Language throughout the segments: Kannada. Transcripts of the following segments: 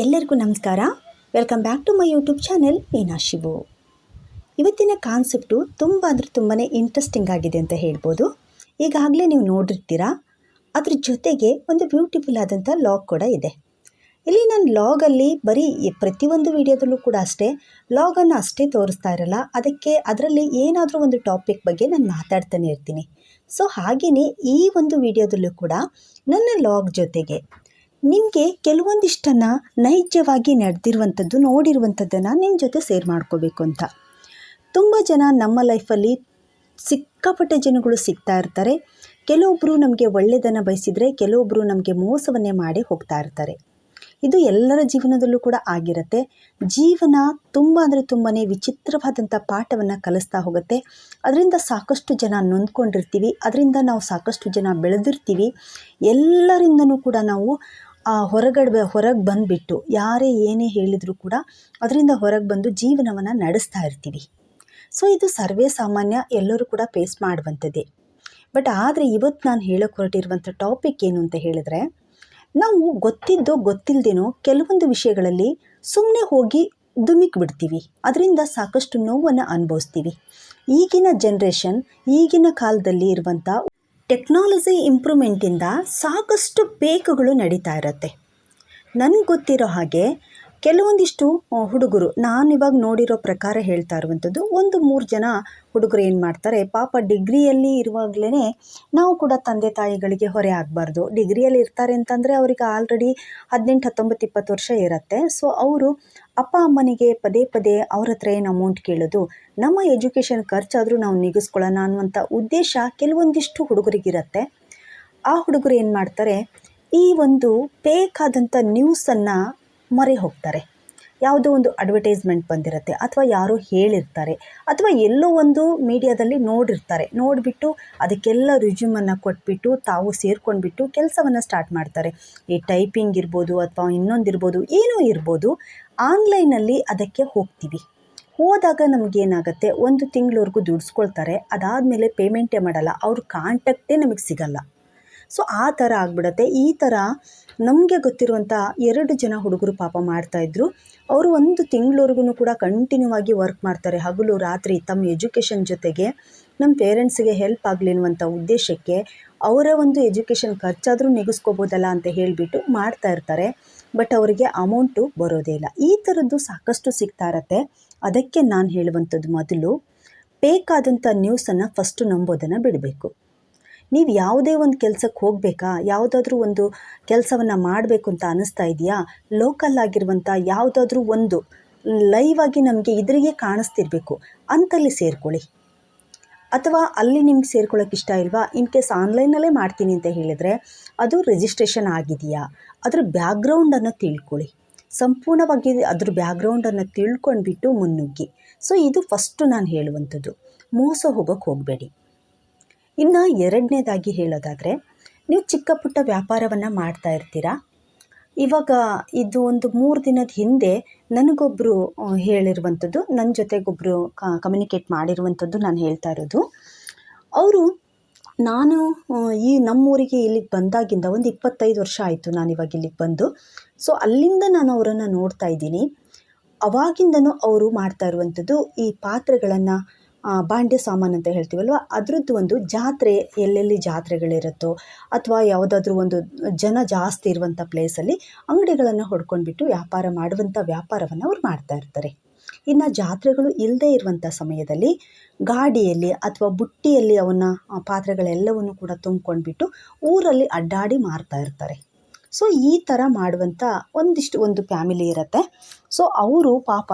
ಎಲ್ಲರಿಗೂ ನಮಸ್ಕಾರ. Welcome back to my YouTube channel Meena Shivu ಇವತ್ತಿನ ಕಾನ್ಸೆಪ್ಟು ತುಂಬ ಅಂದರೆ ತುಂಬಾ ಇಂಟ್ರೆಸ್ಟಿಂಗ್ ಆಗಿದೆ ಅಂತ ಹೇಳ್ಬೋದು. ಈಗಾಗಲೇ ನೀವು ನೋಡಿರ್ತೀರಾ, ಅದ್ರ ಜೊತೆಗೆ ಒಂದು ಬ್ಯೂಟಿಫುಲ್ ಆದಂಥ ಲಾಗ್ ಕೂಡ ಇದೆ. ಇಲ್ಲಿ ನಾನು ಲಾಗಲ್ಲಿ ಬರೀ ಪ್ರತಿಯೊಂದು ವಿಡಿಯೋದಲ್ಲೂ ಕೂಡ ಅಷ್ಟೇ ಲಾಗನ್ನು ಅಷ್ಟೇ ತೋರಿಸ್ತಾ ಇರಲ್ಲ. ಅದಕ್ಕೆ ಅದರಲ್ಲಿ ಏನಾದರೂ ಒಂದು ಟಾಪಿಕ್ ಬಗ್ಗೆ ನಾನು ಮಾತಾಡ್ತಾನೆ ಇರ್ತೀನಿ. ಸೊ ಹಾಗೆಯೇ ಈ ಒಂದು ವಿಡಿಯೋದಲ್ಲೂ ಕೂಡ ನನ್ನ ಲಾಗ್ ಜೊತೆಗೆ ನಿಮಗೆ ಕೆಲವೊಂದಿಷ್ಟನ್ನು ನೈಜವಾಗಿ ನಡೆದಿರುವಂಥದ್ದು, ನೋಡಿರುವಂಥದ್ದನ್ನು ನಿಮ್ಮ ಜೊತೆ ಸೇರ್ ಮಾಡ್ಕೋಬೇಕು ಅಂತ. ತುಂಬ ಜನ ನಮ್ಮ ಲೈಫಲ್ಲಿ ಸಿಕ್ಕಾಪಟ್ಟೆ ಜನಗಳು ಸಿಗ್ತಾ ಇರ್ತಾರೆ. ಕೆಲವೊಬ್ಬರು ನಮಗೆ ಒಳ್ಳೆಯದನ್ನು ಬಯಸಿದರೆ ಕೆಲವೊಬ್ಬರು ನಮಗೆ ಮೋಸವನ್ನೇ ಮಾಡಿ ಹೋಗ್ತಾ ಇರ್ತಾರೆ. ಇದು ಎಲ್ಲರ ಜೀವನದಲ್ಲೂ ಕೂಡ ಆಗಿರುತ್ತೆ. ಜೀವನ ತುಂಬ ಅಂದರೆ ತುಂಬಾ ವಿಚಿತ್ರವಾದಂಥ ಪಾಠವನ್ನು ಕಲಿಸ್ತಾ ಹೋಗುತ್ತೆ. ಅದರಿಂದ ಸಾಕಷ್ಟು ಜನ ನೊಂದ್ಕೊಂಡಿರ್ತೀವಿ. ಅದರಿಂದ ನಾವು ಸಾಕಷ್ಟು ಜನ ಬೆಳೆದಿರ್ತೀವಿ. ಎಲ್ಲರಿಂದನೂ ಕೂಡ ನಾವು ಹೊರಗಡೆ ಹೊರಗೆ ಬಂದುಬಿಟ್ಟು ಯಾರೇ ಏನೇ ಹೇಳಿದರೂ ಕೂಡ ಅದರಿಂದ ಹೊರಗೆ ಬಂದು ಜೀವನವನ್ನು ನಡೆಸ್ತಾ ಇರ್ತೀವಿ. ಸೊ ಇದು ಸರ್ವೇ ಸಾಮಾನ್ಯ ಎಲ್ಲರೂ ಕೂಡ ಫೇಸ್ ಮಾಡುವಂಥದ್ದೇ. ಬಟ್ ಆದರೆ ಇವತ್ತು ನಾನು ಹೇಳೋಕೆ ಹೊರಟಿರುವಂಥ ಟಾಪಿಕ್ ಏನು ಅಂತ ಹೇಳಿದ್ರೆ, ನಾವು ಗೊತ್ತಿದ್ದೋ ಗೊತ್ತಿಲ್ಲದೇನೋ ಕೆಲವೊಂದು ವಿಷಯಗಳಲ್ಲಿ ಸುಮ್ಮನೆ ಹೋಗಿ ದುಮಿಕ್ ಬಿಡ್ತೀವಿ. ಅದರಿಂದ ಸಾಕಷ್ಟು ನೋವನ್ನು ಅನುಭವಿಸ್ತೀವಿ. ಈಗಿನ ಜನ್ರೇಷನ್ ಈಗಿನ ಕಾಲದಲ್ಲಿ ಇರುವಂಥ ಟೆಕ್ನಾಲಜಿ ಇಂಪ್ರೂವ್ಮೆಂಟಿಂದ ಸಾಕಷ್ಟು ಬೇಕುಗಳು ನಡೀತಾ ಇರುತ್ತೆ. ನನಗೆ ಗೊತ್ತಿರೋ ಹಾಗೆ ಕೆಲವೊಂದಿಷ್ಟು ಹುಡುಗರು ನಾನು ಇವಾಗ ನೋಡಿರೋ ಪ್ರಕಾರ ಹೇಳ್ತಾ ಇರುವಂಥದ್ದು, ಒಂದು ಮೂರು ಜನ ಹುಡುಗರು ಏನು ಮಾಡ್ತಾರೆ, ಪಾಪ ಡಿಗ್ರಿಯಲ್ಲಿ ಇರುವಾಗಲೇ ನಾವು ಕೂಡ ತಂದೆ ತಾಯಿಗಳಿಗೆ ಹೊರೆ ಆಗಬಾರ್ದು. ಡಿಗ್ರಿಯಲ್ಲಿ ಇರ್ತಾರೆ ಅಂತಂದರೆ ಅವರಿಗೆ ಆಲ್ರೆಡಿ ಹದಿನೆಂಟು, ಹತ್ತೊಂಬತ್ತು, ಇಪ್ಪತ್ತು ವರ್ಷ ಇರುತ್ತೆ. ಸೊ ಅವರು ಅಪ್ಪ ಅಮ್ಮನಿಗೆ ಪದೇ ಪದೇ ಅವ್ರ ಹತ್ರ ಏನು ಅಮೌಂಟ್ ಕೇಳೋದು, ನಮ್ಮ ಎಜುಕೇಷನ್ ಖರ್ಚಾದರೂ ನಾವು ನಿಗಿಸ್ಕೊಳ್ಳೋಣ ಅನ್ನುವಂಥ ಉದ್ದೇಶ ಕೆಲವೊಂದಿಷ್ಟು ಹುಡುಗರಿಗಿರುತ್ತೆ. ಆ ಹುಡುಗರು ಏನು ಮಾಡ್ತಾರೆ, ಈ ಒಂದು ಬೇಕಾದಂಥ ನ್ಯೂಸನ್ನು ಮೊರೆ ಹೋಗ್ತಾರೆ. ಯಾವುದೋ ಒಂದು ಅಡ್ವರ್ಟೈಸ್ಮೆಂಟ್ ಬಂದಿರುತ್ತೆ ಅಥವಾ ಯಾರೋ ಹೇಳಿರ್ತಾರೆ ಅಥವಾ ಎಲ್ಲೋ ಒಂದು ಮೀಡಿಯಾದಲ್ಲಿ ನೋಡಿರ್ತಾರೆ. ನೋಡಿಬಿಟ್ಟು ಅದಕ್ಕೆಲ್ಲ ರಿಸ್ಯೂಮನ್ನು ಕೊಟ್ಬಿಟ್ಟು ತಾವು ಸೇರ್ಕೊಂಡ್ಬಿಟ್ಟು ಕೆಲಸವನ್ನು ಸ್ಟಾರ್ಟ್ ಮಾಡ್ತಾರೆ. ಈ ಟೈಪಿಂಗ್ ಇರ್ಬೋದು ಅಥವಾ ಇನ್ನೊಂದಿರ್ಬೋದು ಏನೋ ಇರ್ಬೋದು ಆನ್ಲೈನಲ್ಲಿ ಅದಕ್ಕೆ ಹೋಗ್ತೀವಿ. ಹೋದಾಗ ನಮಗೇನಾಗುತ್ತೆ ಒಂದು ತಿಂಗಳವರೆಗೂ ದುಡಿಸ್ಕೊಳ್ತಾರೆ. ಅದಾದಮೇಲೆ ಪೇಮೆಂಟೇ ಮಾಡಲ್ಲ. ಅವ್ರ ಕಾಂಟ್ಯಾಕ್ಟೇ ನಮಗೆ ಸಿಗಲ್ಲ. ಸೊ ಆ ಥರ ಆಗ್ಬಿಡತ್ತೆ. ಈ ಥರ ನಮಗೆ ಗೊತ್ತಿರುವಂಥ ಎರಡು ಜನ ಹುಡುಗರು ಪಾಪ ಮಾಡ್ತಾಯಿದ್ರು ಅವರು ಒಂದು ತಿಂಗಳವರೆಗೂ ಕೂಡ ಕಂಟಿನ್ಯೂ ಆಗಿ ವರ್ಕ್ ಮಾಡ್ತಾರೆ. ಹಗಲು, ರಾತ್ರಿ ತಮ್ಮ ಎಜುಕೇಷನ್ ಜೊತೆಗೆ ನಮ್ಮ ಪೇರೆಂಟ್ಸಿಗೆ ಹೆಲ್ಪ್ ಆಗಲಿ ಅನ್ನುವಂಥ ಉದ್ದೇಶಕ್ಕೆ ಅವರ ಒಂದು ಎಜುಕೇಷನ್ ಖರ್ಚಾದರೂ ನೆಗೆಸ್ಕೋಬೋದಲ್ಲ ಅಂತ ಹೇಳಿಬಿಟ್ಟು ಮಾಡ್ತಾ ಇರ್ತಾರೆ. ಬಟ್ ಅವರಿಗೆ ಅಮೌಂಟು ಬರೋದೇ ಇಲ್ಲ. ಈ ಥರದ್ದು ಸಾಕಷ್ಟು ಸಿಗ್ತಾ ಇರತ್ತೆ. ಅದಕ್ಕೆ ನಾನು ಹೇಳುವಂಥದ್ದು ಮೊದಲು ಬೇಕಾದಂಥ ನ್ಯೂಸನ್ನು ಫಸ್ಟು ನಂಬೋದನ್ನು ಬಿಡಬೇಕು. ನೀವು ಯಾವುದೇ ಒಂದು ಕೆಲಸಕ್ಕೆ ಹೋಗಬೇಕಾ? ಯಾವುದಾದ್ರೂ ಒಂದು ಕೆಲಸವನ್ನು ಮಾಡಬೇಕು ಅಂತ ಅನ್ನಿಸ್ತಾ ಇದೆಯಾ? ಲೋಕಲ್ ಆಗಿರುವಂಥ ಯಾವುದಾದ್ರೂ ಒಂದು ಲೈವ್ ಆಗಿ ನಮಗೆ ಇದರಿಗೆ ಕಾಣಿಸ್ತಿರ್ಬೇಕು. ಅಂತಲ್ಲಿ ಸೇರ್ಕೊಳ್ಳಿ. ಅಥವಾ ಅಲ್ಲಿ ನಿಮ್ಗೆ ಸೇರ್ಕೊಳ್ಳೋಕೆ ಇಷ್ಟ ಇಲ್ವಾ? ಇನ್ ಕೇಸ್ ಆನ್ಲೈನಲ್ಲೇ ಮಾಡ್ತೀನಿ ಅಂತ ಹೇಳಿದರೆ ಅದು ರಿಜಿಸ್ಟ್ರೇಷನ್ ಆಗಿದೆಯಾ? ಅದ್ರ ಬ್ಯಾಕ್ಗ್ರೌಂಡನ್ನು ತಿಳ್ಕೊಳ್ಳಿ. ಸಂಪೂರ್ಣವಾಗಿ ಅದ್ರ ಬ್ಯಾಕ್ಗ್ರೌಂಡನ್ನು ತಿಳ್ಕೊಂಡ್ಬಿಟ್ಟು ಮುನ್ನುಗ್ಗಿ. ಸೊ ಇದು ಫಸ್ಟು ನಾನು ಹೇಳುವಂಥದ್ದು. ಮೋಸ ಹೋಗೋಕ್ಕೆ ಹೋಗಬೇಡಿ. ಇನ್ನು ಎರಡನೇದಾಗಿ ಹೇಳೋದಾದರೆ, ನೀವು ಚಿಕ್ಕ ಪುಟ್ಟ ವ್ಯಾಪಾರವನ್ನು ಮಾಡ್ತಾ ಇರ್ತೀರಾ? ಇವಾಗ ಇದು ಒಂದು ಮೂರು ದಿನದ ಹಿಂದೆ ನನಗೊಬ್ಬರು ಹೇಳಿರುವಂಥದ್ದು ನನ್ನ ಜೊತೆಗೊಬ್ಬರು ಕಮ್ಯುನಿಕೇಟ್ ಮಾಡಿರುವಂಥದ್ದು ನಾನು ಹೇಳ್ತಾ ಇರೋದು. ಅವರು, ನಾನು ಈ ನಮ್ಮೂರಿಗೆ ಇಲ್ಲಿಗೆ ಬಂದಾಗಿಂದ ಒಂದು ಇಪ್ಪತ್ತೈದು ವರ್ಷ ಆಯಿತು ನಾನು ಇವಾಗ ಇಲ್ಲಿಗೆ ಬಂದು. ಸೊ, ಅಲ್ಲಿಂದ ನಾನು ಅವರನ್ನು ನೋಡ್ತಾ ಇದ್ದೀನಿ. ಅವಾಗಿಂದನೂ ಅವರು ಮಾಡ್ತಾ ಇರುವಂಥದ್ದು ಈ ಪಾತ್ರೆಗಳನ್ನು ಬಾಂಡೆ ಸಾಮಾನು ಅಂತ ಹೇಳ್ತೀವಲ್ವ? ಅದರದ್ದು ಒಂದು ಜಾತ್ರೆ, ಎಲ್ಲೆಲ್ಲಿ ಜಾತ್ರೆಗಳಿರುತ್ತೋ ಅಥವಾ ಯಾವುದಾದ್ರೂ ಒಂದು ಜನ ಜಾಸ್ತಿ ಇರುವಂಥ ಪ್ಲೇಸಲ್ಲಿ ಅಂಗಡಿಗಳನ್ನು ಹೊಡ್ಕೊಂಡ್ಬಿಟ್ಟು ವ್ಯಾಪಾರ ಮಾಡುವಂಥ ವ್ಯಾಪಾರವನ್ನು ಅವ್ರು ಮಾಡ್ತಾ ಇರ್ತಾರೆ. ಇನ್ನು ಜಾತ್ರೆಗಳು ಇಲ್ಲದೇ ಇರುವಂಥ ಸಮಯದಲ್ಲಿ ಗಾಡಿಯಲ್ಲಿ ಅಥವಾ ಬುಟ್ಟಿಯಲ್ಲಿ ಅವನ್ನ ಪಾತ್ರೆಗಳೆಲ್ಲವನ್ನು ಕೂಡ ತುಂಬ್ಕೊಂಡ್ಬಿಟ್ಟು ಊರಲ್ಲಿ ಅಡ್ಡಾಡಿ ಮಾರ್ತಾ ಇರ್ತಾರೆ. ಸೊ ಈ ಥರ ಮಾಡುವಂಥ ಒಂದಿಷ್ಟು ಒಂದು ಫ್ಯಾಮಿಲಿ ಇರುತ್ತೆ. ಸೊ ಅವರು ಪಾಪ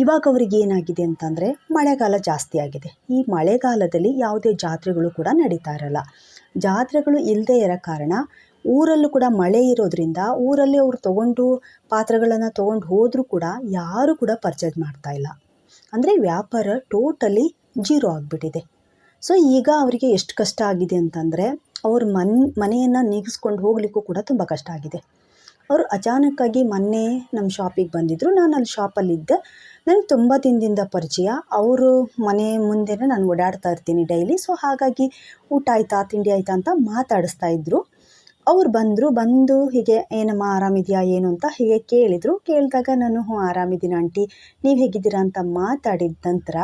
ಇವಾಗ ಅವ್ರಿಗೆ ಏನಾಗಿದೆ ಅಂತಂದರೆ ಮಳೆಗಾಲ ಜಾಸ್ತಿ ಆಗಿದೆ. ಈ ಮಳೆಗಾಲದಲ್ಲಿ ಯಾವುದೇ ಜಾತ್ರೆಗಳು ಕೂಡ ನಡೀತಾ ಇರಲ್ಲ. ಜಾತ್ರೆಗಳು ಇಲ್ಲದೇ ಇರೋ ಕಾರಣ ಊರಲ್ಲೂ ಕೂಡ ಮಳೆ ಇರೋದ್ರಿಂದ ಊರಲ್ಲಿ ಅವರು ತಗೊಂಡು ಪಾತ್ರೆಗಳನ್ನು ತೊಗೊಂಡು ಹೋದರೂ ಕೂಡ ಯಾರೂ ಕೂಡ ಪರ್ಚೇಸ್ ಮಾಡ್ತಾ ಇಲ್ಲ. ಅಂದರೆ ವ್ಯಾಪಾರ ಟೋಟಲಿ ಜೀರೋ ಆಗಿಬಿಟ್ಟಿದೆ. ಸೊ ಈಗ ಅವರಿಗೆ ಎಷ್ಟು ಕಷ್ಟ ಆಗಿದೆ ಅಂತಂದರೆ ಅವ್ರ ಮನ್, ಮನೆಯನ್ನು ನೀಗಿಸ್ಕೊಂಡು ಹೋಗಲಿಕ್ಕೂ ಕೂಡ ತುಂಬ ಕಷ್ಟ ಆಗಿದೆ. ಅವರು ಅಚಾನಕ್ಕಾಗಿ ಮೊನ್ನೆ ನಮ್ಮ ಶಾಪಿಗೆ ಬಂದಿದ್ದರು ನಾನು ಅಲ್ಲಿ ಶಾಪಲ್ಲಿದ್ದೆ. ನನಗೆ ತುಂಬ ದಿನದಿಂದ ಪರಿಚಯ. ಅವರು ಮನೆ ಮುಂದೆನೇ ನಾನು ಓಡಾಡ್ತಾ ಇರ್ತೀನಿ ಡೈಲಿ. ಸೊ ಹಾಗಾಗಿ ಊಟ ಆಯಿತಾ, ತಿಂಡಿ ಆಯಿತಾ ಅಂತ ಮಾತಾಡಿಸ್ತಾ ಇದ್ದರು ಅವ್ರು ಬಂದರು, ಬಂದು ಹೀಗೆ, ಏನಮ್ಮ ಆರಾಮಿದೆಯಾ, ಏನು? ಅಂತ ಹೀಗೆ ಕೇಳಿದರು. ಕೇಳಿದಾಗ ನಾನು, ಹ್ಞೂ, ಆರಾಮಿದ್ದೀನಿ ಆಂಟಿ. ನೀವು ಹೇಗಿದ್ದೀರಾ? ಅಂತ ಮಾತಾಡಿದ ನಂತರ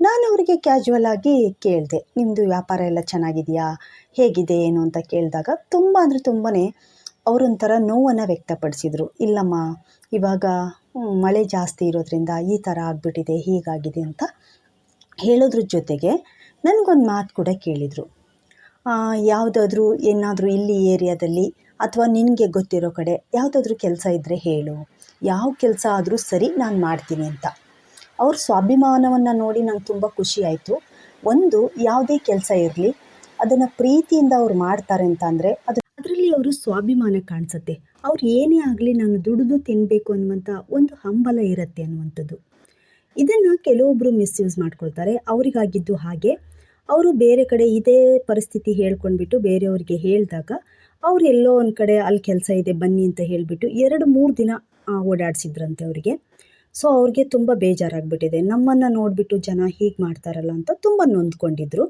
ನಾನು ಅವರಿಗೆ ಕ್ಯಾಶುವಲ್ ಆಗಿ ಕೇಳಿದೆ ನಿಮ್ಮದು ವ್ಯಾಪಾರ ಎಲ್ಲ ಚೆನ್ನಾಗಿದೆಯಾ? ಹೇಗಿದೆ, ಏನು? ಅಂತ ಕೇಳಿದಾಗ ತುಂಬ ಅಂದರೆ ತುಂಬಾ ಅವರೊಂಥರ ನೋವನ್ನು ವ್ಯಕ್ತಪಡಿಸಿದರು. ಇಲ್ಲಮ್ಮ, ಇವಾಗ ಮಳೆ ಜಾಸ್ತಿ ಇರೋದ್ರಿಂದ ಈ ಥರ ಆಗಿಬಿಟ್ಟಿದೆ, ಹೀಗಾಗಿದೆ ಅಂತ ಹೇಳೋದ್ರ ಜೊತೆಗೆ ನನಗೊಂದು ಮಾತು ಕೂಡ ಕೇಳಿದರು. ಯಾವುದಾದ್ರೂ ಏನಾದರೂ ಇಲ್ಲಿ ಏರಿಯಾದಲ್ಲಿ ಅಥವಾ ನಿನಗೆ ಗೊತ್ತಿರೋ ಕಡೆ ಯಾವುದಾದ್ರೂ ಕೆಲಸ ಇದ್ದರೆ ಹೇಳು. ಯಾವ ಕೆಲಸ ಆದರೂ ಸರಿ ನಾನು ಮಾಡ್ತೀನಿ ಅಂತ. ಅವ್ರ ಸ್ವಾಭಿಮಾನವನ್ನು ನೋಡಿ ನಂಗೆ ತುಂಬ ಖುಷಿ ಆಯಿತು. ಒಂದು, ಯಾವುದೇ ಕೆಲಸ ಇರಲಿ, ಅದನ್ನು ಪ್ರೀತಿಯಿಂದ ಅವ್ರು ಮಾಡ್ತಾರೆ ಅಂತ ಅಂದರೆ ಅದು ಅವರು ಸ್ವಾಭಿಮಾನ ಕಾಣಿಸುತ್ತೆ. ಅವ್ರು ಏನೇ ಆಗಲಿ ನಾನು ದುಡಿದು ತಿನ್ನಬೇಕು ಅನ್ನುವಂಥ ಒಂದು ಹಂಬಲ ಇರುತ್ತೆ ಅನ್ನುವಂಥದ್ದು. ಇದನ್ನು ಕೆಲವೊಬ್ಬರು ಮಿಸ್ಯೂಸ್ ಮಾಡ್ಕೊಳ್ತಾರೆ. ಅವರಿಗಾಗಿದ್ದು ಹಾಗೆ. ಅವರು ಬೇರೆ ಕಡೆ ಇದೇ ಪರಿಸ್ಥಿತಿ ಹೇಳ್ಕೊಂಡ್ಬಿಟ್ಟು ಬೇರೆಯವರಿಗೆ ಹೇಳಿದಾಗ ಅವ್ರು ಎಲ್ಲೋ ಒಂದು ಕಡೆ ಅಲ್ಲಿ ಕೆಲಸ ಇದೆ, ಬನ್ನಿ ಅಂತ ಹೇಳಿಬಿಟ್ಟು ಎರಡು, ಮೂರು ದಿನ ಓಡಾಡಿಸಿದ್ರಂತೆ ಅವರಿಗೆ. ಸೊ ಅವ್ರಿಗೆ ತುಂಬ ಬೇಜಾರಾಗ್ಬಿಟ್ಟಿದೆ. ನಮ್ಮನ್ನು ನೋಡಿಬಿಟ್ಟು ಜನ ಹೀಗೆ ಮಾಡ್ತಾರಲ್ಲ ಅಂತ ತುಂಬ ನೊಂದ್ಕೊಂಡಿದ್ರು.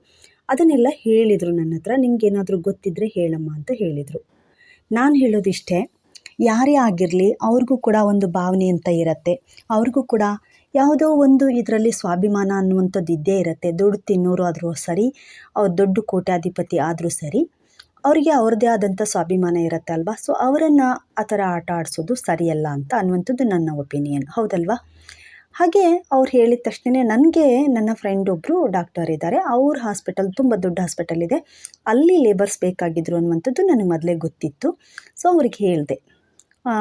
ಅದನ್ನೆಲ್ಲ ಹೇಳಿದರು ನನ್ನ ಹತ್ರ. ನಿಮ್ಗೇನಾದರೂ ಗೊತ್ತಿದ್ದರೆ ಹೇಳಮ್ಮ ಅಂತ ಹೇಳಿದರು. ನಾನು ಹೇಳೋದಿಷ್ಟೇ, ಯಾರೇ ಆಗಿರಲಿ ಅವ್ರಿಗೂ ಕೂಡ ಒಂದು ಭಾವನೆ ಅಂತ ಇರತ್ತೆ. ಅವ್ರಿಗೂ ಕೂಡ ಯಾವುದೋ ಒಂದು ಇದರಲ್ಲಿ ಸ್ವಾಭಿಮಾನ ಅನ್ನುವಂಥದ್ದು ಇದ್ದೇ ಇರುತ್ತೆ. ದುಡ್ಡು ತಿನ್ನೋರು ಆದರೂ ಸರಿ, ಅವ್ರು ದೊಡ್ಡ ಕೋಟ್ಯಾಧಿಪತಿ ಆದರೂ ಸರಿ, ಅವರಿಗೆ ಅವ್ರದ್ದೇ ಆದಂಥ ಸ್ವಾಭಿಮಾನ ಇರುತ್ತೆ ಅಲ್ವಾ? ಸೊ ಅವರನ್ನು ಆ ಥರ ಆಟ ಆಡಿಸೋದು ಸರಿಯಲ್ಲ ಅಂತ ಅನ್ನುವಂಥದ್ದು ನನ್ನ ಒಪಿನಿಯನ್. ಹೌದಲ್ವಾ? ಹಾಗೆ ಅವ್ರು ಹೇಳಿದ ತಕ್ಷಣ ನನಗೆ ನನ್ನ ಫ್ರೆಂಡ್ ಒಬ್ಬರು ಡಾಕ್ಟರ್ ಇದ್ದಾರೆ. ಅವ್ರ ಹಾಸ್ಪಿಟಲ್ ತುಂಬ ದೊಡ್ಡ ಹಾಸ್ಪಿಟಲ್ ಇದೆ. ಅಲ್ಲಿ ಲೇಬರ್ಸ್ ಬೇಕಾಗಿದ್ರು ಅನ್ನುವಂಥದ್ದು ನನಗೆ ಮೊದಲೇ ಗೊತ್ತಿತ್ತು. ಸೊ ಅವ್ರಿಗೆ ಹೇಳಿದೆ.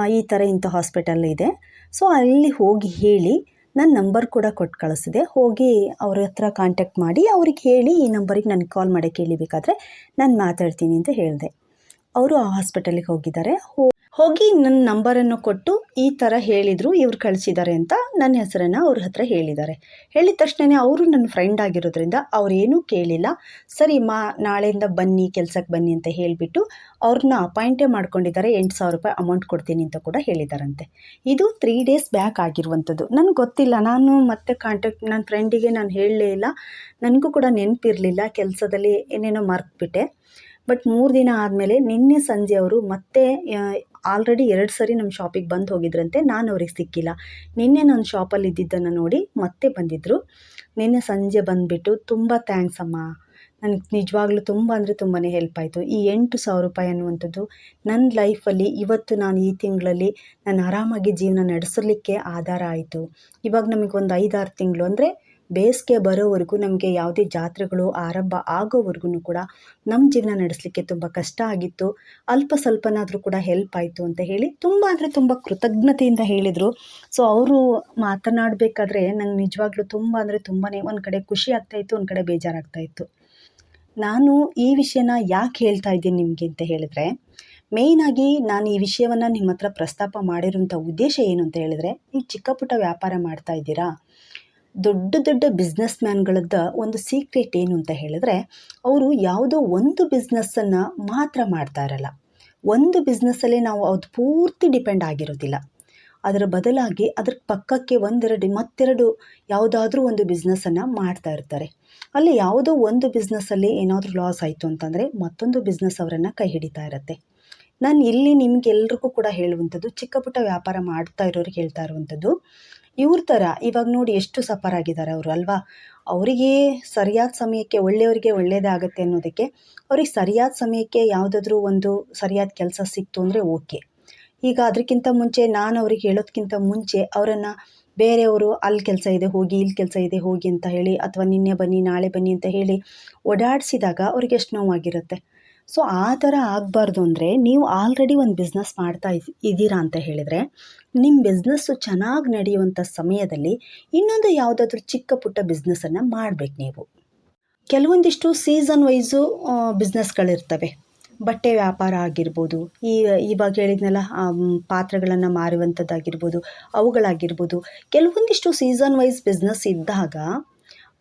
ಈ ಥರ ಇಂಥ ಹಾಸ್ಪಿಟಲ್ ಇದೆ. ಸೊ ಅಲ್ಲಿ ಹೋಗಿ ಹೇಳಿ ನನ್ನ ನಂಬರ್ ಕೂಡ ಕೊಟ್ಟು ಕಳಿಸಿದೆ. ಹೋಗಿ ಅವ್ರ ಹತ್ರ ಕಾಂಟ್ಯಾಕ್ಟ್ ಮಾಡಿ ಅವ್ರಿಗೆ ಹೇಳಿ ಈ ನಂಬರಿಗೆ ನನಗೆ ಕಾಲ್ ಮಾಡಿ ಹೇಳಿಬೇಕಾದ್ರೆ ನಾನು ಮಾತಾಡ್ತೀನಿ ಅಂತ ಹೇಳಿದೆ. ಅವರು ಆ ಹಾಸ್ಪಿಟಲಿಗೆ ಹೋಗಿದ್ದಾರೆ. ಹೋ- ಹೋಗಿ ನನ್ನ ನಂಬರನ್ನು ಕೊಟ್ಟು ಈ ಥರ ಹೇಳಿದರು, ಇವ್ರು ಕಳಿಸಿದ್ದಾರೆ ಅಂತ ನನ್ನ ಹೆಸರನ್ನು ಅವ್ರ ಹತ್ರ ಹೇಳಿದ್ದಾರೆ. ಹೇಳಿದ ತಕ್ಷಣನೇ ಅವರು ನನ್ನ ಫ್ರೆಂಡ್ ಆಗಿರೋದ್ರಿಂದ ಅವರೇನೂ ಕೇಳಿಲ್ಲ. ಸರಿ ಮಾ, ನಾಳೆಯಿಂದ ಬನ್ನಿ, ಕೆಲಸಕ್ಕೆ ಬನ್ನಿ ಅಂತ ಹೇಳಿಬಿಟ್ಟು ಅವ್ರನ್ನ ಅಪಾಯಿಂಟೇ ಮಾಡ್ಕೊಂಡಿದ್ದಾರೆ, ಎಂಟು ಸಾವಿರ ರೂಪಾಯಿ ಅಮೌಂಟ್ ಕೊಡ್ತೀನಿ ಅಂತ ಕೂಡ ಹೇಳಿದಾರಂತೆ. ಇದು ತ್ರೀ ಡೇಸ್ ಬ್ಯಾಕ್ ಆಗಿರುವಂಥದ್ದು. ನನಗೆ ಗೊತ್ತಿಲ್ಲ, ನಾನು ಮತ್ತೆ ಕಾಂಟ್ಯಾಕ್ಟ್ ನನ್ನ ಫ್ರೆಂಡಿಗೆ ನಾನು ಹೇಳಲೇ ಇಲ್ಲ. ನನಗೂ ಕೂಡ ನೆನಪಿರಲಿಲ್ಲ, ಕೆಲಸದಲ್ಲಿ ಏನೇನೋ ಮರ್ತುಬಿಟ್ಟೆ. ಬಟ್ ಮೂರು ದಿನ ಆದಮೇಲೆ ನಿನ್ನೆ ಸಂಜೆ ಅವರು ಮತ್ತೆ ಆಲ್ರೆಡಿ ಎರಡು ಸರಿ ನಮ್ಮ ಶಾಪಿಗೆ ಬಂದು ಹೋಗಿದ್ರಂತೆ, ನಾನು ಅವ್ರಿಗೆ ಸಿಕ್ಕಿಲ್ಲ. ನಿನ್ನೆ ನಾನು ಶಾಪಲ್ಲಿ ಇದ್ದಿದ್ದನ್ನು ನೋಡಿ ಮತ್ತೆ ಬಂದಿದ್ದರು ನಿನ್ನೆ ಸಂಜೆ ಬಂದುಬಿಟ್ಟು ತುಂಬ ಥ್ಯಾಂಕ್ಸ್ ಅಮ್ಮ. ನನಗೆ ನಿಜವಾಗ್ಲೂ ತುಂಬ ಅಂದರೆ ತುಂಬಾ ಹೆಲ್ಪ್ ಆಯಿತು. ಈ ಎಂಟು ಸಾವಿರ ರೂಪಾಯಿ ಅನ್ನುವಂಥದ್ದು ನನ್ನ ಲೈಫಲ್ಲಿ ಇವತ್ತು ನಾನು ಈ ತಿಂಗಳಲ್ಲಿ ನಾನು ಆರಾಮಾಗಿ ಜೀವನ ನಡೆಸಲಿಕ್ಕೆ ಆಧಾರ ಆಯಿತು. ಇವಾಗ ನಮಗೊಂದು ಐದಾರು ತಿಂಗಳು ಅಂದರೆ ಬೇಸಿಗೆ ಬರೋವರೆಗೂ ನಮಗೆ ಯಾವುದೇ ಜಾತ್ರೆಗಳು ಆರಂಭ ಆಗೋವರೆಗೂ ಕೂಡ ನಮ್ಮ ಜೀವನ ನಡೆಸಲಿಕ್ಕೆ ತುಂಬ ಕಷ್ಟ ಆಗಿತ್ತು. ಅಲ್ಪ ಸ್ವಲ್ಪನಾದರೂ ಕೂಡ ಹೆಲ್ಪ್ ಆಯಿತು ಅಂತ ಹೇಳಿ ತುಂಬ ಅಂದರೆ ತುಂಬ ಕೃತಜ್ಞತೆಯಿಂದ ಹೇಳಿದರು. ಸೊ ಅವರು ಮಾತನಾಡಬೇಕಾದ್ರೆ ನಂಗೆ ನಿಜವಾಗ್ಲೂ ತುಂಬ ಅಂದರೆ ತುಂಬಾ ಒಂದು ಕಡೆ ಖುಷಿ ಆಗ್ತಾಯಿತ್ತು ಒಂದು ಕಡೆ ಬೇಜಾರಾಗ್ತಾಯಿತ್ತು ನಾನು ಈ ವಿಷಯನ ಯಾಕೆ ಹೇಳ್ತಾ ಇದ್ದೀನಿ ನಿಮಗೆ ಅಂತ ಹೇಳಿದ್ರೆ ಆಗಿ ನಾನು ಈ ವಿಷಯವನ್ನು ನಿಮ್ಮ ಹತ್ರ ಪ್ರಸ್ತಾಪ ಮಾಡಿರುವಂಥ ಉದ್ದೇಶ ಏನು ಅಂತ ಹೇಳಿದ್ರೆ ನೀವು ಚಿಕ್ಕ ಪುಟ್ಟ ವ್ಯಾಪಾರ ಮಾಡ್ತಾ ಇದ್ದೀರಾ? ದೊಡ್ಡ ದೊಡ್ಡ ಬಿಸ್ನೆಸ್ ಮ್ಯಾನ್ಗಳದ್ದ ಒಂದು ಸೀಕ್ರೆಟ್ ಏನು ಅಂತ ಹೇಳಿದ್ರೆ, ಅವರು ಯಾವುದೋ ಒಂದು ಬಿಸ್ನೆಸ್ಸನ್ನು ಮಾತ್ರ ಮಾಡ್ತಾ ಇರಲ್ಲ. ಒಂದು ಬಿಸ್ನೆಸ್ಸಲ್ಲೇ ನಾವು ಅದು ಪೂರ್ತಿ ಡಿಪೆಂಡ್ ಆಗಿರೋದಿಲ್ಲ. ಅದರ ಬದಲಾಗಿ ಅದ್ರ ಪಕ್ಕಕ್ಕೆ ಒಂದೆರಡು, ಮತ್ತೆರಡು ಯಾವುದಾದ್ರೂ ಒಂದು ಬಿಸ್ನೆಸ್ಸನ್ನು ಮಾಡ್ತಾ ಇರ್ತಾರೆ. ಅಲ್ಲಿ ಯಾವುದೋ ಒಂದು ಬಿಸ್ನೆಸ್ಸಲ್ಲಿ ಏನಾದರೂ ಲಾಸ್ ಆಯಿತು ಅಂತಂದರೆ ಮತ್ತೊಂದು ಬಿಸ್ನೆಸ್ ಅವರನ್ನು ಕೈ ಹಿಡಿತಾ ಇರುತ್ತೆ. ನಾನು ಇಲ್ಲಿ ನಿಮಗೆಲ್ರಿಗೂ ಕೂಡ ಹೇಳುವಂಥದ್ದು ಚಿಕ್ಕ ಪುಟ್ಟ ವ್ಯಾಪಾರ ಮಾಡ್ತಾ ಇರೋರಿಗೆ ಹೇಳ್ತಾ ಇರುವಂಥದ್ದು ಇವ್ರ ಥರ ಇವಾಗ ನೋಡಿ ಎಷ್ಟು ಸಫರ್ ಆಗಿದ್ದಾರೆ ಅವರು, ಅಲ್ವಾ? ಅವರಿಗೆ ಸರಿಯಾದ ಸಮಯಕ್ಕೆ, ಒಳ್ಳೆಯವರಿಗೆ ಒಳ್ಳೆಯದೇ ಆಗುತ್ತೆ ಅನ್ನೋದಕ್ಕೆ ಅವ್ರಿಗೆ ಸರಿಯಾದ ಸಮಯಕ್ಕೆ ಯಾವುದಾದ್ರೂ ಒಂದು ಸರಿಯಾದ ಕೆಲಸ ಸಿಕ್ತು ಅಂದರೆ ಓಕೆ. ಈಗ ಅದಕ್ಕಿಂತ ಮುಂಚೆ, ನಾನು ಅವ್ರಿಗೆ ಹೇಳೋದಕ್ಕಿಂತ ಮುಂಚೆ ಅವರನ್ನು ಬೇರೆಯವರು ಅಲ್ಲಿ ಕೆಲಸ ಇದೆ ಹೋಗಿ ಇಲ್ಲಿ ಕೆಲಸ ಇದೆ ಹೋಗಿ ಅಂತ ಹೇಳಿ ಅಥವಾ ನಿನ್ನೆ ಬನ್ನಿ, ನಾಳೆ ಬನ್ನಿ ಅಂತ ಹೇಳಿ ಓಡಾಡಿಸಿದಾಗ ಅವ್ರಿಗೆ ಎಷ್ಟು ನೋವಾಗಿರುತ್ತೆ. ಸೊ, ಆ ಥರ ಆಗಬಾರ್ದು ಅಂದರೆ ನೀವು ಆಲ್ರೆಡಿ ಒಂದು ಬಿಸ್ನೆಸ್ ಮಾಡ್ತಾ ಇದ್ ಇದ್ದೀರಾ ಅಂತ ಹೇಳಿದರೆ ನಿಮ್ಮ ಬಿಸ್ನೆಸ್ಸು ಚೆನ್ನಾಗಿ ನಡೆಯುವಂಥ ಸಮಯದಲ್ಲಿ ಇನ್ನೊಂದು ಯಾವುದಾದ್ರೂ ಚಿಕ್ಕ ಪುಟ್ಟ ಬಿಸ್ನೆಸ್ಸನ್ನು ಮಾಡಬೇಕು ನೀವು. ಕೆಲವೊಂದಿಷ್ಟು ಸೀಸನ್ ವೈಸು ಬಿಸ್ನೆಸ್ಗಳಿರ್ತವೆ ಬಟ್ಟೆ ವ್ಯಾಪಾರ ಆಗಿರ್ಬೋದು, ಈ, ಇವಾಗ ಹೇಳಿದ್ನಲ್ಲ ಪಾತ್ರೆಗಳನ್ನು ಮಾರುವಂಥದ್ದಾಗಿರ್ಬೋದು ಅವುಗಳಾಗಿರ್ಬೋದು. ಕೆಲವೊಂದಿಷ್ಟು ಸೀಸನ್ ವೈಸ್ ಬಿಸ್ನೆಸ್ ಇದ್ದಾಗ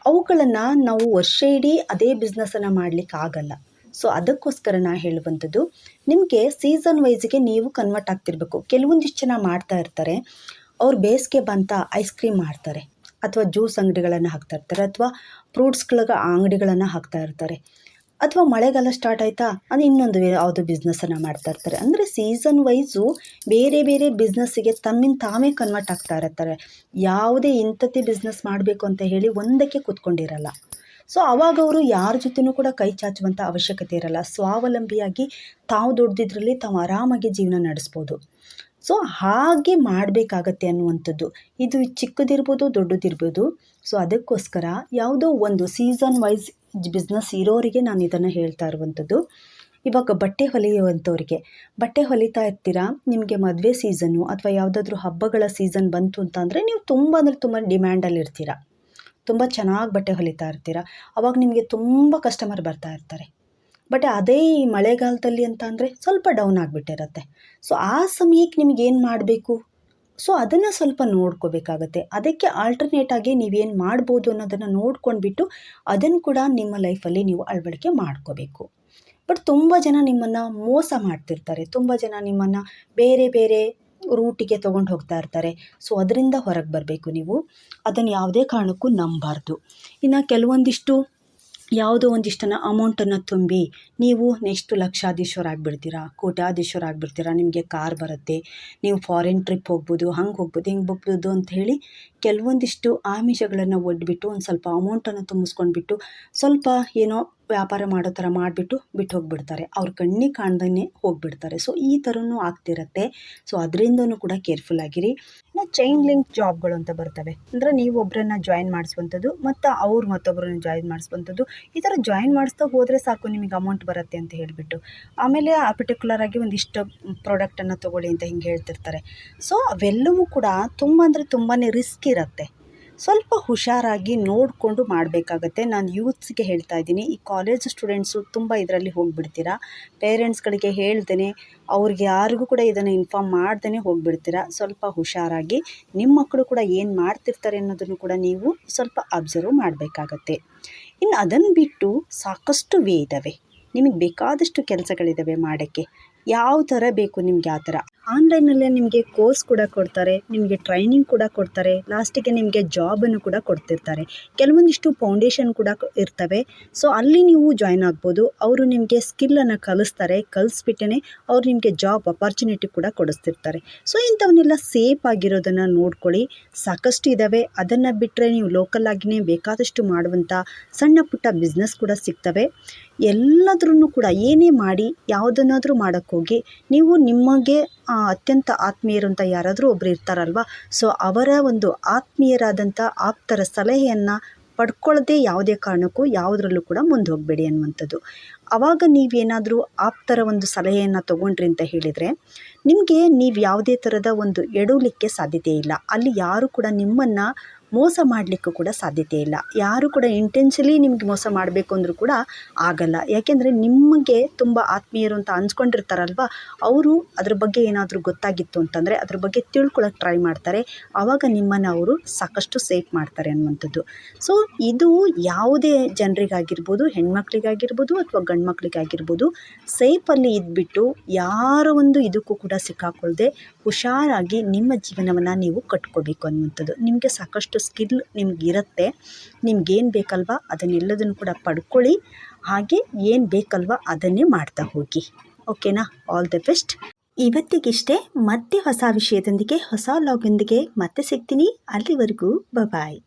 ಅವುಗಳನ್ನು ನಾವು ವರ್ಷ ಇಡೀ ಅದೇ ಬಿಸ್ನೆಸ್ಸನ್ನು ಮಾಡಲಿಕ್ಕೆ ಆಗಲ್ಲ ಸೊ ಅದಕ್ಕೋಸ್ಕರ ನಾ ಹೇಳುವಂಥದ್ದು, ನಿಮಗೆ ಸೀಸನ್ ವೈಸಿಗೆ ನೀವು ಕನ್ವರ್ಟ್ ಆಗ್ತಿರ್ಬೇಕು. ಕೆಲವೊಂದಿಷ್ಟು ಜನ ಮಾಡ್ತಾ ಇರ್ತಾರೆ, ಅವ್ರು ಬೇಸಿಗೆ ಬಂತ ಐಸ್ ಕ್ರೀಮ್ ಮಾಡ್ತಾರೆ, ಅಥವಾ ಜ್ಯೂಸ್ ಅಂಗಡಿಗಳನ್ನು ಹಾಕ್ತಾ ಇರ್ತಾರೆ, ಅಥವಾ ಫ್ರೂಟ್ಸ್ಗಳ ಅಂಗಡಿಗಳನ್ನು ಹಾಕ್ತಾ ಇರ್ತಾರೆ. ಅಥವಾ ಮಳೆಗಾಲ ಸ್ಟಾರ್ಟ್ ಆಯಿತಾ, ಅದು ಇನ್ನೊಂದು ಯಾವುದೋ ಬಿಸ್ನೆಸ್ಸನ್ನು ಮಾಡ್ತಾ ಇರ್ತಾರೆ. ಅಂದರೆ ಸೀಸನ್ ವೈಸು ಬೇರೆ ಬೇರೆ ಬಿಸ್ನೆಸ್ಸಿಗೆ ತಮ್ಮಿಂದ ತಾವೇ ಕನ್ವರ್ಟ್ ಆಗ್ತಾ ಇರ್ತಾರೆ. ಯಾವುದೇ ಇಂಥದ್ದೇ ಬಿಸ್ನೆಸ್ ಮಾಡಬೇಕು ಅಂತ ಹೇಳಿ ಒಂದಕ್ಕೆ ಕೂತ್ಕೊಂಡಿರಲ್ಲ. ಸೊ ಆವಾಗ ಅವರು ಯಾರ ಜೊತೆನೂ ಕೂಡ ಕೈ ಚಾಚುವಂಥ ಅವಶ್ಯಕತೆ ಇರಲ್ಲ. ಸ್ವಾವಲಂಬಿಯಾಗಿ ತಾವು ದುಡ್ದಿದ್ರಲ್ಲಿ ತಾವು ಆರಾಮಾಗಿ ಜೀವನ ನಡೆಸ್ಬೋದು. ಸೊ ಹಾಗೆ ಮಾಡಬೇಕಾಗತ್ತೆ ಅನ್ನುವಂಥದ್ದು. ಇದು ಚಿಕ್ಕದಿರ್ಬೋದು, ದೊಡ್ಡದಿರ್ಬೋದು. ಸೊ ಅದಕ್ಕೋಸ್ಕರ ಯಾವುದೋ ಒಂದು ಸೀಸನ್ ವೈಸ್ ಬಿಸ್ನೆಸ್ ಇರೋರಿಗೆ ನಾನು ಇದನ್ನು ಹೇಳ್ತಾ ಇರುವಂಥದ್ದು. ಇವಾಗ ಬಟ್ಟೆ ಹೊಲಿಯುವಂಥವ್ರಿಗೆ. ಬಟ್ಟೆ ಹೊಲಿತಾ ಇರ್ತೀರಾ? ನಿಮಗೆ ಮದುವೆ ಸೀಸನ್ನು ಅಥವಾ ಯಾವುದಾದ್ರೂ ಹಬ್ಬಗಳ ಸೀಸನ್ ಬಂತು ಅಂತಂದರೆ ನೀವು ತುಂಬ ಅಂದರೆ ತುಂಬ ಡಿಮ್ಯಾಂಡಲ್ಲಿ ಇರ್ತೀರ ತುಂಬ ಚೆನ್ನಾಗಿ ಬಟ್ಟೆ ಹೊಲಿತಾ ಇರ್ತೀರ, ಅವಾಗ ನಿಮಗೆ ತುಂಬ ಕಸ್ಟಮರ್ ಬರ್ತಾ ಇರ್ತಾರೆ. ಬಟ್ ಅದೇ ಈ ಮಳೆಗಾಲದಲ್ಲಿ ಅಂತ ಅಂದರೆ ಸ್ವಲ್ಪ ಡೌನ್ ಆಗಿಬಿಟ್ಟಿರತ್ತೆ. ಸೊ ಆ ಸಮಯಕ್ಕೆ ನಿಮಗೇನು ಮಾಡಬೇಕು? ಸೊ ಅದನ್ನು ಸ್ವಲ್ಪ ನೋಡ್ಕೋಬೇಕಾಗತ್ತೆ. ಅದಕ್ಕೆ ಆಲ್ಟರ್ನೇಟಾಗಿ ನೀವೇನು ಮಾಡ್ಬೋದು ಅನ್ನೋದನ್ನು ನೋಡ್ಕೊಂಡ್ಬಿಟ್ಟು ಅದನ್ನು ಕೂಡ ನಿಮ್ಮ ಲೈಫಲ್ಲಿ ನೀವು ಅಳವಡಿಕೆ ಮಾಡ್ಕೋಬೇಕು. ಬಟ್ ತುಂಬ ಜನ ನಿಮ್ಮನ್ನು ಮೋಸ ಮಾಡ್ತಿರ್ತಾರೆ. ತುಂಬ ಜನ ನಿಮ್ಮನ್ನು ಬೇರೆ ಬೇರೆ ರೂಟಿಗೆ ತೊಗೊಂಡು ಹೋಗ್ತಾ ಇರ್ತಾರೆ. ಸೊ ಅದರಿಂದ ಹೊರಗೆ ಬರಬೇಕು ನೀವು. ಅದನ್ನು ಯಾವುದೇ ಕಾರಣಕ್ಕೂ ನಂಬಬಾರ್ದು ಇನ್ನು ಕೆಲವೊಂದಿಷ್ಟು ಯಾವುದೋ ಒಂದಿಷ್ಟನ್ನು ಅಮೌಂಟನ್ನು ತುಂಬಿ ನೀವು ನೆಕ್ಸ್ಟ್ ಲಕ್ಷಾಧೀಶೋರಾಗಿಬಿಡ್ತೀರ ಕೋಟ್ಯಾಧೀಶೋರಾಗಿಬಿಡ್ತೀರ ನಿಮಗೆ ಕಾರ್ ಬರುತ್ತೆ, ನೀವು ಫಾರಿನ್ ಟ್ರಿಪ್ ಹೋಗ್ಬೋದು, ಹಂಗೆ ಹೋಗ್ಬೋದು, ಹಿಂಗೆ ಹೋಗ್ಬೋದು ಅಂತ ಹೇಳಿ ಕೆಲವೊಂದಿಷ್ಟು ಆಮಿಷಗಳನ್ನು ಒಡ್ಬಿಟ್ಟು ಒಂದು ಸ್ವಲ್ಪ ಅಮೌಂಟನ್ನು ತುಂಬಿಸ್ಕೊಂಡ್ಬಿಟ್ಟು ಸ್ವಲ್ಪ ಏನೋ ವ್ಯಾಪಾರ ಮಾಡೋ ಥರ ಮಾಡಿಬಿಟ್ಟು ಬಿಟ್ಟು ಹೋಗ್ಬಿಡ್ತಾರೆ. ಅವ್ರ ಕಣ್ಣಿಗೆ ಕಾಣ್ದೇ ಹೋಗ್ಬಿಡ್ತಾರೆ. ಸೊ ಈ ಥರನೂ ಆಗ್ತಿರತ್ತೆ. ಸೊ ಅದರಿಂದನೂ ಕೂಡ ಕೇರ್ಫುಲ್ ಆಗಿರಿ. ಇನ್ನು ಚೈನ್ ಲಿಂಕ್ ಜಾಬ್ಗಳು ಅಂತ ಬರ್ತವೆ. ಅಂದರೆ ನೀವು ಒಬ್ಬರನ್ನ ಜಾಯಿನ್ ಮಾಡಿಸುವಂಥದ್ದು ಮತ್ತು ಅವ್ರು ಮತ್ತೊಬ್ಬರನ್ನ ಜಾಯಿನ್ ಮಾಡಿಸುವಂಥದ್ದು. ಈ ಥರ ಜಾಯಿನ್ ಮಾಡಿಸ್ತಾ ಹೋದರೆ ಸಾಕು ನಿಮಗೆ ಅಮೌಂಟ್ ಬರುತ್ತೆ ಅಂತ ಹೇಳಿಬಿಟ್ಟು. ಆಮೇಲೆ ಆ ಪರ್ಟಿಕ್ಯುಲರ್ ಆಗಿ ಒಂದಿಷ್ಟು ಪ್ರಾಡಕ್ಟನ್ನು ತೊಗೊಳ್ಳಿ ಅಂತ ಹಿಂಗೆ ಹೇಳ್ತಿರ್ತಾರೆ. ಸೊ ಅವೆಲ್ಲವೂ ಕೂಡ ತುಂಬ ಅಂದರೆ ತುಂಬಾ ರಿಸ್ಕ್ ಇರುತ್ತೆ. ಸ್ವಲ್ಪ ಹುಷಾರಾಗಿ ನೋಡಿಕೊಂಡು ಮಾಡಬೇಕಾಗತ್ತೆ. ನಾನು ಯೂತ್ಸ್ಗೆ ಹೇಳ್ತಾ ಇದ್ದೀನಿ, ಈ ಕಾಲೇಜ್ ಸ್ಟೂಡೆಂಟ್ಸು ತುಂಬ ಇದರಲ್ಲಿ ಹೋಗಿಬಿಡ್ತೀರಾ? ಪೇರೆಂಟ್ಸ್ಗಳಿಗೆ ಹೇಳ್ದೇ ಅವ್ರಿಗೆ ಯಾರಿಗೂ ಕೂಡ ಇದನ್ನು ಇನ್ಫಾರ್ಮ್ ಮಾಡ್ದೇ ಹೋಗಿಬಿಡ್ತೀರಾ? ಸ್ವಲ್ಪ ಹುಷಾರಾಗಿ ನಿಮ್ಮ ಮಕ್ಕಳು ಕೂಡ ಏನು ಮಾಡ್ತಿರ್ತಾರೆ ಅನ್ನೋದನ್ನು ಕೂಡ ನೀವು ಸ್ವಲ್ಪ ಅಬ್ಸರ್ವ್ ಮಾಡಬೇಕಾಗತ್ತೆ. ಇನ್ನು ಅದನ್ನು ಬಿಟ್ಟು ಸಾಕಷ್ಟು ವೇ ಇದ್ದಾವೆ ನಿಮಗೆ ಬೇಕಾದಷ್ಟು ಕೆಲಸಗಳಿದ್ದಾವೆ ಮಾಡೋಕ್ಕೆ. ಯಾವ ಥರ ಬೇಕು ನಿಮಗೆ ಆ ಥರ. ಆನ್ಲೈನಲ್ಲೇ ನಿಮಗೆ ಕೋರ್ಸ್ ಕೂಡ ಕೊಡ್ತಾರೆ, ನಿಮಗೆ ಟ್ರೈನಿಂಗ್ ಕೂಡ ಕೊಡ್ತಾರೆ, ಲಾಸ್ಟಿಗೆ ನಿಮಗೆ ಜಾಬನ್ನು ಕೂಡ ಕೊಡ್ತಿರ್ತಾರೆ. ಕೆಲವೊಂದಿಷ್ಟು ಫೌಂಡೇಶನ್ ಕೂಡ ಇರ್ತವೆ. ಸೊ ಅಲ್ಲಿ ನೀವು ಜಾಯ್ನ್ ಆಗ್ಬೋದು. ಅವರು ನಿಮಗೆ ಸ್ಕಿಲ್ಲನ್ನು ಕಲಿಸ್ತಾರೆ ಕಲಿಸ್ಬಿಟ್ಟೇ ಅವ್ರು ನಿಮಗೆ ಜಾಬ್ ಅಪರ್ಚುನಿಟಿ ಕೂಡ ಕೊಡಿಸ್ತಿರ್ತಾರೆ. ಸೊ ಇಂಥವನ್ನೆಲ್ಲ ಸೇಫ್ ಆಗಿರೋದನ್ನು ನೋಡ್ಕೊಳ್ಳಿ. ಸಾಕಷ್ಟು ಇದ್ದಾವೆ ಅದನ್ನು ಬಿಟ್ಟರೆ ನೀವು ಲೋಕಲ್ ಆಗಿನೇ ಬೇಕಾದಷ್ಟು ಮಾಡುವಂಥ ಸಣ್ಣ ಪುಟ್ಟ ಬಿಸ್ನೆಸ್ ಕೂಡ ಸಿಗ್ತವೆ. ಎಲ್ಲದ್ರೂ ಕೂಡ ಏನೇ ಮಾಡಿ, ಯಾವುದನ್ನಾದರೂ ಮಾಡೋಕ್ಕೋಗಿ ನೀವು ನಿಮಗೆ ಅತ್ಯಂತ ಆತ್ಮೀಯರು ಅಂತ ಯಾರಾದರೂ ಒಬ್ಬರು ಇರ್ತಾರಲ್ವ? ಸೊ ಅವರ ಒಂದು ಆತ್ಮೀಯರಾದಂಥ ಆಪ್ತರ ಸಲಹೆಯನ್ನು ಪಡ್ಕೊಳ್ಳದೆ ಯಾವುದೇ ಕಾರಣಕ್ಕೂ ಯಾವುದರಲ್ಲೂ ಕೂಡ ಮುಂದೆ ಹೋಗಬೇಡಿ ಅನ್ನುವಂಥದ್ದು. ಆವಾಗ ನೀವೇನಾದರೂ ಆಪ್ತರ ಒಂದು ಸಲಹೆಯನ್ನು ತೊಗೊಂಡ್ರಿ ಅಂತ ಹೇಳಿದರೆ, ನಿಮಗೆ ನೀವು ಯಾವುದೇ ಥರದ ಒಂದು ಎಡವಲಿಕ್ಕೆ ಸಾಧ್ಯತೆ ಇಲ್ಲ ಅಲ್ಲಿ ಯಾರು ಕೂಡ ನಿಮ್ಮನ್ನು ಮೋಸ ಮಾಡಲಿಕ್ಕೂ ಕೂಡ ಸಾಧ್ಯತೆ ಇಲ್ಲ. ಯಾರು ಕೂಡ ಇಂಟೆನ್ಷಲಿ ನಿಮಗೆ ಮೋಸ ಮಾಡಬೇಕು ಅಂದರೂ ಕೂಡ ಆಗಲ್ಲ. ಯಾಕೆಂದರೆ ನಿಮಗೆ ತುಂಬ ಆತ್ಮೀಯರು ಅಂತ ಅನ್ಸ್ಕೊಂಡಿರ್ತಾರಲ್ವ? ಅವರು ಅದ್ರ ಬಗ್ಗೆ ಏನಾದರೂ ಗೊತ್ತಾಗಿತ್ತು ಅಂತಂದರೆ ಅದ್ರ ಬಗ್ಗೆ ತಿಳ್ಕೊಳ್ಳೋಕೆ ಟ್ರೈ ಮಾಡ್ತಾರೆ. ಆವಾಗ ನಿಮ್ಮನ್ನು ಅವರು ಸಾಕಷ್ಟು ಸೇಫ್ ಮಾಡ್ತಾರೆ ಅನ್ನುವಂಥದ್ದು. ಸೊ ಇದು ಯಾವುದೇ ಜನರಿಗಾಗಿರ್ಬೋದು, ಹೆಣ್ಮಕ್ಳಿಗಾಗಿರ್ಬೋದು ಅಥವಾ ಗಂಡು ಮಕ್ಳಿಗಾಗಿರ್ಬೋದು ಸೇಫಲ್ಲಿ ಇದ್ಬಿಟ್ಟು ಯಾರ ಒಂದು ಇದಕ್ಕೂ ಕೂಡ ಸಿಕ್ಕಾಕೊಳ್ಳದೆ ಹುಷಾರಾಗಿ ನಿಮ್ಮ ಜೀವನವನ್ನು ನೀವು ಕಟ್ಕೋಬೇಕು ಅನ್ನುವಂಥದ್ದು. ನಿಮಗೆ ಸಾಕಷ್ಟು ಸ್ಕಿಲ್ ನಿಮಗಿರುತ್ತೆ, ನಿಮ್ಗೇನು ಬೇಕಲ್ವ ಅದನ್ನೆಲ್ಲದನ್ನು ಕೂಡ ಪಡ್ಕೊಳ್ಳಿ. ಹಾಗೆ ಏನು ಬೇಕಲ್ವ ಅದನ್ನೇ ಮಾಡ್ತಾ ಹೋಗಿ. ಓಕೆನಾ? ಆಲ್ ದ ಬೆಸ್ಟ್ ಇವತ್ತಿಗಿಷ್ಟೇ ಮತ್ತೆ ಹೊಸ ವಿಷಯದೊಂದಿಗೆ, ಹೊಸ ಲಾಗಿಂದಿಗೆ ಮತ್ತೆ ಸಿಗ್ತೀನಿ. ಅಲ್ಲಿವರೆಗೂ ಬಾಯ್